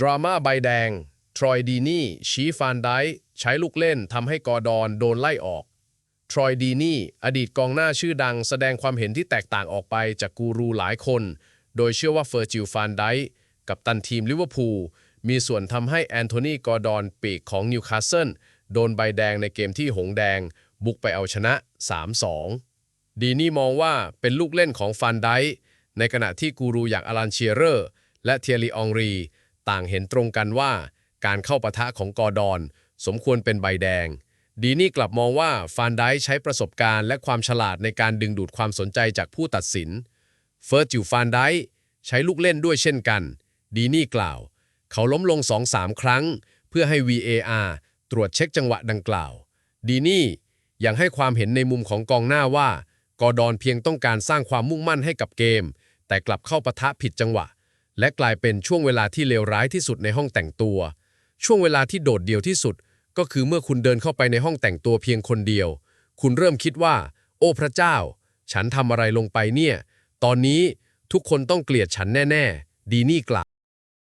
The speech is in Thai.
ดราม่าใบแดง ทรอยดีนี่ชี้ฟานไดค์ใช้ลูกเล่นทำให้กอร์ดอนโดนไล่ออก ทรอยดีนี่ อดีตกองหน้าชื่อดังแสดงความเห็นที่แตกต่างออกไปจากกูรูหลายคน โดยเชื่อว่าเฟอร์จิลฟานไดค์กับตันทีมลิเวอร์พูลมีส่วนทำให้แอนโทนีกอร์ดอนปีกของนิวคาสเซิลโดนใบแดงในเกมที่หงแดง บุกไปเอาชนะ 3-2 ดีนี่มองว่าเป็นลูกเล่นของฟานไดค์ในขณะที่กูรูอย่างอลันเชียเรอร์ และเทียรีอองรี ต่างเห็นตรงกันว่า การเข้าปะทะของกอร์ดอน สมควรเป็นใบแดง ดีนี่กลับมองว่าฟานไดค์ใช้ประสบการณ์และความฉลาดในการดึงดูดความสนใจจากผู้ตัดสิน เฟิร์สจิวฟานไดค์ใช้ลูกเล่นด้วยเช่นกัน ดีนี่กล่าว เขาล้มลง2-3ครั้ง เพื่อให้ VAR ตรวจเช็คจังหวะดังกล่าว ดีนี่ยังให้ความเห็นในมุมของกองหน้าว่า กอร์ดอนเพียงต้องการสร้างความมุ่งมั่นให้กับเกม แต่กลับเข้าปะทะผิดจังหวะ และกลายเป็นช่วงเวลาที่เลวร้ายที่สุดในห้องแต่งตัว ช่วงเวลาที่โดดเดี่ยวที่สุด ก็คือเมื่อคุณเดินเข้าไปในห้องแต่งตัวเพียงคนเดียว คุณเริ่มคิดว่า โอ้พระเจ้า ฉันทำอะไรลงไปเนี่ย ตอนนี้ทุกคนต้องเกลียดฉันแน่ ๆ ดีนี่กล่าว